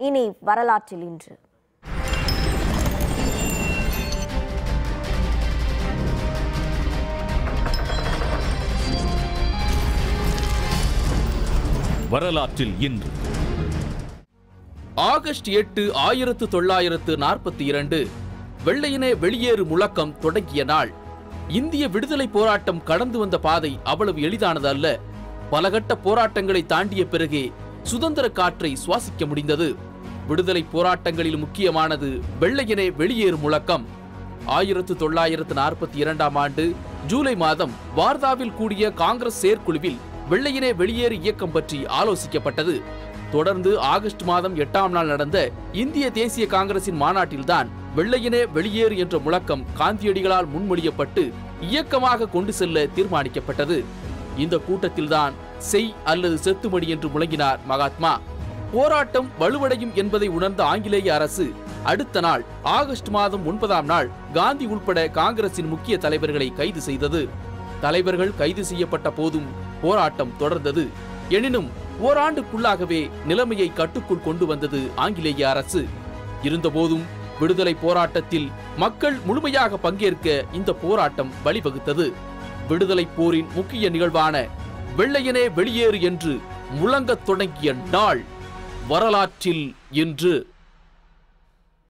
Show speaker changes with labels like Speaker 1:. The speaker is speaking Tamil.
Speaker 1: இனி வரலாற்றில் இன்று.
Speaker 2: வரலாற்றில் இன்று.
Speaker 3: ஆகஸ்ட் எட்டு ஆயிரத்து தொள்ளாயிரத்து நாற்பத்தி இரண்டு வெள்ளையனே வெளியேறு முழக்கம் தொடங்கிய நாள். இந்திய விடுதலை போராட்டம் கடந்து வந்த பாதை அவ்வளவு எளிதானது அல்ல. பலகட்ட போராட்டங்களை தாண்டிய பிறகே சுதந்திர காற்றை சுவாசிக்க முடிந்தது. விடுதலை போராட்டங்களில் முக்கியமானது வெள்ளையனே வெளியேறு முழக்கம். ஆயிரத்து தொள்ளாயிரத்து நாற்பத்தி இரண்டாம் ஆண்டு ஜூலை மாதம் வார்தாவில் கூடிய காங்கிரஸ் செயற்குழுவில் வெள்ளையனே வெளியேறு இயக்கம் பற்றி ஆலோசிக்கப்பட்டது. தொடர்ந்து ஆகஸ்ட் மாதம் எட்டாம் நாள் நடந்த இந்திய தேசிய காங்கிரசின் மாநாட்டில்தான் வெள்ளையனே வெளியேறு என்ற முழக்கம் காந்தியடிகளால் முன்மொழியப்பட்டு இயக்கமாக கொண்டு செல்ல தீர்மானிக்கப்பட்டது. இந்த கூட்டத்தில்தான் செய் அல்லது செத்துமடி என்று முழங்கினார் மகாத்மா. போராட்டம் வலுவடையும் என்பதை உணர்ந்த ஆங்கிலேய அரசு அடுத்த நாள் ஆகஸ்ட் மாதம் ஒன்பதாம் நாள் காந்தி உள்பட காங்கிரசின் முக்கிய தலைவர்களை கைது செய்தது. தலைவர்கள் கைது செய்யப்பட்ட போதும் போராட்டம் தொடர்ந்தது. எனினும் ஓராண்டுக்குள்ளாகவே நிலைமையை கட்டுக்குள் கொண்டு வந்தது ஆங்கிலேய அரசு. இருந்தபோதும் விடுதலை போராட்டத்தில் மக்கள் முழுமையாக பங்கேற்க இந்த போராட்டம் வழிவகுத்தது. விடுதலை போரின் முக்கிய நிகழ்வான வெள்ளையனே வெளியேறு என்று முழங்கத் தொடங்கிய நாள். வரலாற்றில் இன்று